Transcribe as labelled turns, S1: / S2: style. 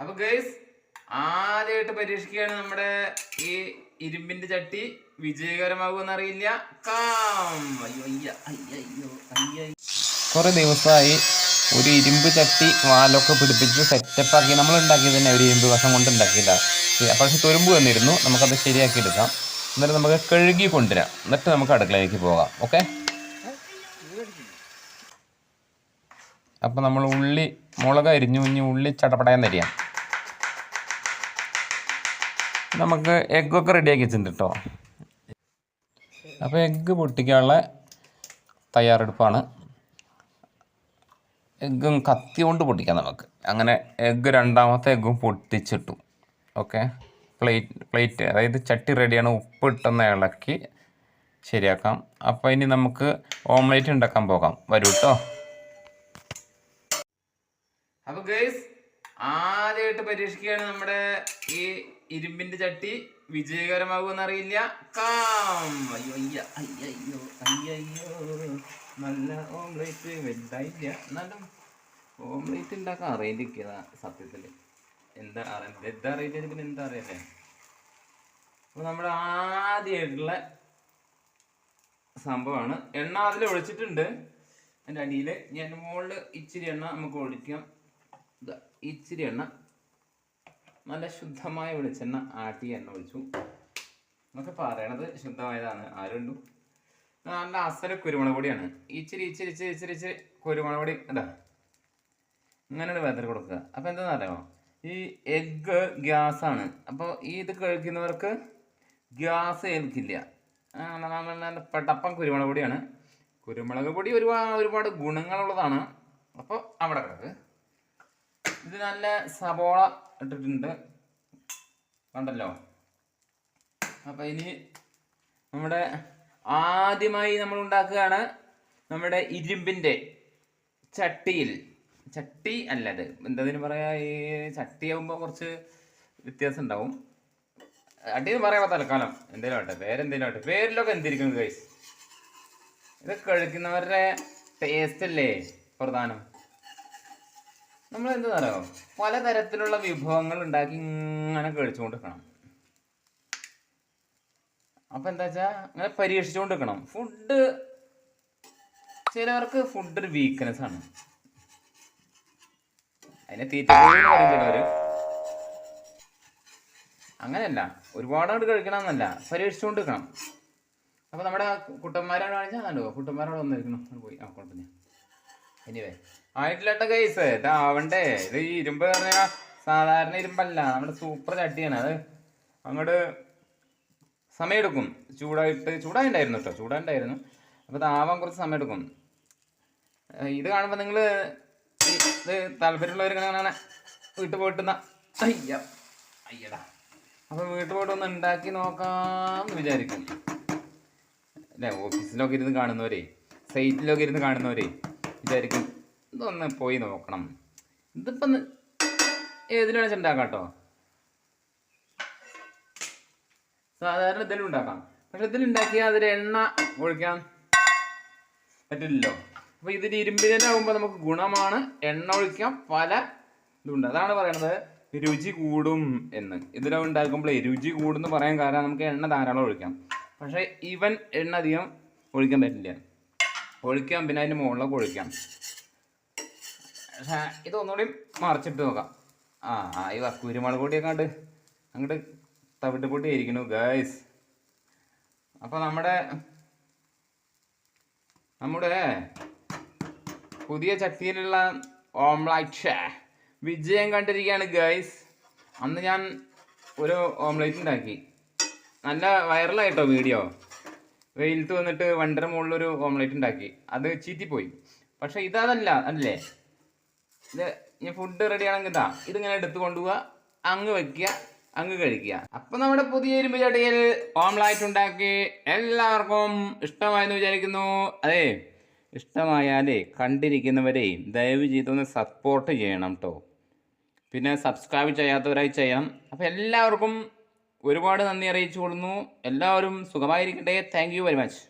S1: അപ്പൊ ഗൈസ് ആദ്യമായിട്ട് പരീക്ഷിക്കുകയാണ് നമ്മുടെ ഈ ഇരുമ്പിന്റെ ചട്ടി വിജയകരമാകുമെന്നറിയില്ല. കാം. അയ്യോ അയ്യ
S2: കുറേ ദിവസമായി ഒരു ഇരുമ്പ് ചട്ടി വാലൊക്കെ പിടിപ്പിച്ച് സെറ്റപ്പ് ആക്കി നമ്മൾ ഉണ്ടാക്കിയത് തന്നെ ഒരു ഇരുമ്പ് വശം കൊണ്ട് ഉണ്ടാക്കിയില്ല പക്ഷെ തുരുമ്പ് തന്നിരുന്നു നമുക്കത് ശരിയാക്കി എടുക്കാം. എന്നിട്ട് നമുക്ക് കഴുകി കൊണ്ടുവരാം. എന്നിട്ട് നമുക്ക് അടുക്കളയിലേക്ക് പോകാം. ഓക്കെ? അപ്പം നമ്മൾ ഉള്ളി മുളക് അരിഞ്ഞു ഉള്ളി ചടപടയാൻ തരിക നമുക്ക് എഗ്ഗൊക്കെ റെഡിയാക്കി വെച്ചിട്ടുണ്ട് കേട്ടോ അപ്പോൾ എഗ്ഗ് പൊട്ടിക്കാനുള്ള തയ്യാറെടുപ്പാണ്. എഗ്ഗും കത്തി കൊണ്ട് പൊട്ടിക്കാം നമുക്ക്. അങ്ങനെ എഗ്ഗ് രണ്ടാമത്തെ എഗ്ഗും പൊട്ടിച്ചിട്ടു. ഓക്കെ പ്ലേറ്റ് പ്ലേറ്റ് അതായത് ചട്ടി റെഡിയാണ് ഉപ്പ് ഇട്ടെന്ന് ഇളക്കി ശരിയാക്കാം. അപ്പോൾ ഇനി നമുക്ക് ഓംലേറ്റ് ഉണ്ടാക്കാൻ പോകാം. വരൂ കേട്ടോ
S1: അപ്പോൾ ഗൈസ് ആദ്യമായിട്ട് പരീക്ഷിക്കുകയാണ് നമ്മുടെ ഈ ഇരുമ്പിന്റെ ചട്ടി വിജയകരമാകുമെന്നറിയില്ല. കാം. അയ്യോ അയ്യ അയ്യ അയ്യോ നല്ല ഓംലേറ്റ് വലുതായില്ല എന്നാലും ഓംലേറ്റ് ഉണ്ടാക്കാൻ അറിയില്ല സത്യത്തിൽ എന്താ അറിയാം എന്താ അറിയില്ല പിന്നെ എന്താ അറിയല്ലേ. അപ്പൊ നമ്മുടെ ആദ്യമായിട്ടുള്ള സംഭവമാണ്. എണ്ണ അതിൽ ഒഴിച്ചിട്ടുണ്ട്. അതിന്റെ അടിയിൽ ഞാൻ മുകളിൽ ഇച്ചിരി എണ്ണ നമുക്ക് ഒഴിക്കാം. ഇച്ചിരി എണ്ണ നല്ല ശുദ്ധമായ വെളിച്ചെണ്ണ ആട്ടി എണ്ണ ഒഴിച്ചു എന്നൊക്കെ പറയണത് ശുദ്ധമായതാണ് ആരുണ്ടു? നല്ല അസല കുരുമുളക് പൊടിയാണ് ഇച്ചിരി ഇച്ചിരി ഇച്ചിരി ഇച്ചിരി ഇച്ചിരി കുരുമുളക് പൊടി ഇതാ ഇങ്ങനെയാണ് വെതർ കൊടുക്കുക. അപ്പോൾ എന്താണെന്ന് അറിയാമോ? ഈ എഗ്ഗ് ഗ്യാസാണ്. അപ്പോൾ ഈ ഇത് കഴിക്കുന്നവർക്ക് ഗ്യാസ് ഏൽക്കില്ല. പെട്ടപ്പം കുരുമുളക് പൊടിയാണ് കുരുമുളക് പൊടി ഒരുപാട് ഒരുപാട് ഗുണങ്ങളുള്ളതാണ്. അപ്പോൾ അവിടെ കിടക്ക്. ഇത് നല്ല സബോള ഇട്ടിട്ടുണ്ട്. കണ്ടല്ലോ? അപ്പം ഇനി നമ്മുടെ ആദ്യമായി നമ്മൾ ഉണ്ടാക്കുകയാണ് നമ്മുടെ ഇരുമ്പിന്റെ ചട്ടിയിൽ. ചട്ടി അല്ല അത് എന്തതിന് പറയാ ഈ ചട്ടിയാകുമ്പോൾ കുറച്ച് വ്യത്യാസം ഉണ്ടാവും. അടിയെന്ന് പറയാം തൽക്കാലം. എന്തേലും ആട്ടെ പേരെന്തേലും ആട്ടെ പേരിലൊക്കെ എന്തിരിക്കുന്നു ഗൈസ് ഇത് കഴിക്കുന്നവരുടെ ടേസ്റ്റ് അല്ലേ? പ്രധാനം. നമ്മൾ എന്താ പറയാം പലതരത്തിലുള്ള വിഭവങ്ങൾ ഉണ്ടാക്കി ഇങ്ങനെ കഴിച്ചുകൊണ്ടിരിക്കണം. അപ്പൊ എന്താ വെച്ചാ അങ്ങനെ പരീക്ഷിച്ചുകൊണ്ടിരിക്കണം. ഫുഡ് ചിലവർക്ക് ഫുഡ് ഒരു വീക്ക്നെസ് ആണ്. അതിനെ തീറ്റ അങ്ങനെയല്ല ഒരുപാട് കഴിക്കണമെന്നല്ല പരീക്ഷിച്ചുകൊണ്ടിരിക്കണം. അപ്പൊ നമ്മുടെ കുട്ടന്മാരോട് കാണിച്ചാൽ കണ്ടോ? കുട്ടന്മാരോട് വന്നിരിക്കണം പോയി. ആ കുഴപ്പമില്ല. എനിവേ ആയിട്ടില്ലട്ട കേസ് ഇതാവണ്ടേ ഇത് ഈ ഇരുമ്പ് പറഞ്ഞാൽ സാധാരണ ഇരുമ്പല്ല. നമ്മുടെ സൂപ്പർ ചട്ടിയാണ്. അത് അങ്ങോട്ട് സമയമെടുക്കും ചൂടായിട്ട് ചൂടായിട്ടുണ്ടായിരുന്നു കേട്ടോ ചൂടായിട്ടുണ്ടായിരുന്നു അപ്പോൾ താവാൻ കുറച്ച് സമയമെടുക്കും ഇത് കാണുമ്പോൾ നിങ്ങൾ ഇത് താല്പര്യമുള്ളവർ ഇങ്ങനെ അങ്ങനെ വീട്ടിൽ പോയിട്ട് എന്നാ അയ്യ അയ്യടാ. അപ്പോൾ വീട്ടിൽ പോയിട്ട് ഒന്ന് ഉണ്ടാക്കി നോക്കാമെന്ന് വിചാരിക്കും. അല്ലേ ഓഫീസിലൊക്കെ ഇരുന്ന് കാണുന്നവരെ സൈറ്റിലൊക്കെ ഇരുന്ന് കാണുന്നവരെ. വിചാരിക്കും. ഇതൊന്ന് പോയി നോക്കണം. ഇതിപ്പം ഏതിലാണ് ഉണ്ടാക്കാം കേട്ടോ സാധാരണ ഇതിലും ഉണ്ടാക്കാം. പക്ഷെ ഇതിലുണ്ടാക്കിയാൽ അതിൽ എണ്ണ ഒഴിക്കാൻ പറ്റില്ലല്ലോ. അപ്പോൾ ഇതിൽ ഇരുമ്പിനാകുമ്പോൾ നമുക്ക് ഗുണമാണ്. എണ്ണ ഒഴിക്കാൻ പല ഇതുണ്ട്. അതാണ് പറയണത് രുചി കൂടും എന്ന്. ഇതിലും ഉണ്ടാക്കുമ്പോൾ രുചി കൂടും എന്ന് പറയാൻ കാരണം നമുക്ക് എണ്ണ ധാരാളം ഒഴിക്കാം. പക്ഷെ ഇവൻ എണ്ണ അധികം ഒഴിക്കാൻ പറ്റില്ല. ഒഴിക്കാം പിന്നെ അതിന്റെ മുകളിലൊക്കെ ഒഴിക്കാം പക്ഷേ ഇതൊന്നുകൂടി മറിച്ചിട്ട് നോക്കാം. ആ ഈ കുരുമുളക് പൊടിയൊക്കെ കണ്ട് അങ്ങോട്ട് തവിട്ട് പൊട്ടി ഇരിക്കണു ഗൈസ് അപ്പോൾ നമ്മുടെ നമ്മുടെ പുതിയ ചട്ടിയിലുള്ള ഓംലൈറ്റ് വിജയം കണ്ടിരിക്കുകയാണ് ഗൈസ് അന്ന് ഞാൻ ഒരു ഓംലൈറ്റ് ഉണ്ടാക്കി. നല്ല വൈറലായിട്ടോ വീഡിയോ. വെയിലത്ത് വന്നിട്ട് വണ്ടര മുകളിലൊരു ഓംലേറ്റ് ഉണ്ടാക്കി. അത് ചീറ്റിപ്പോയി. പക്ഷെ ഇതതല്ല അല്ലേ ഇത് ഞാൻ ഫുഡ് റെഡി ആണെങ്കിൽ ഇതാ. ഇതിങ്ങനെ എടുത്ത് കൊണ്ടുപോവുക അങ്ങ് വെക്കുക അങ്ങ് കഴിക്കുക. അപ്പൊ നമ്മുടെ പുതിയ ഇരുമ്പ് ചട്ടിയിൽ ഓംലൈറ്റ് ഉണ്ടാക്കി എല്ലാവർക്കും ഇഷ്ടമായെന്ന് വിചാരിക്കുന്നു. അതെ ഇഷ്ടമായാലേ കണ്ടിരിക്കുന്നവരെ ദയവ് ചെയ്തൊന്ന് സപ്പോർട്ട് ചെയ്യണം കേട്ടോ പിന്നെ സബ്സ്ക്രൈബ് ചെയ്യാത്തവരായി ചെയ്യണം. അപ്പോൾ എല്ലാവർക്കും ഒരുപാട് നന്ദി അറിയിച്ചു കൊടുക്കുന്നു എല്ലാവരും സുഖമായിരിക്കട്ടെ. Thank you very much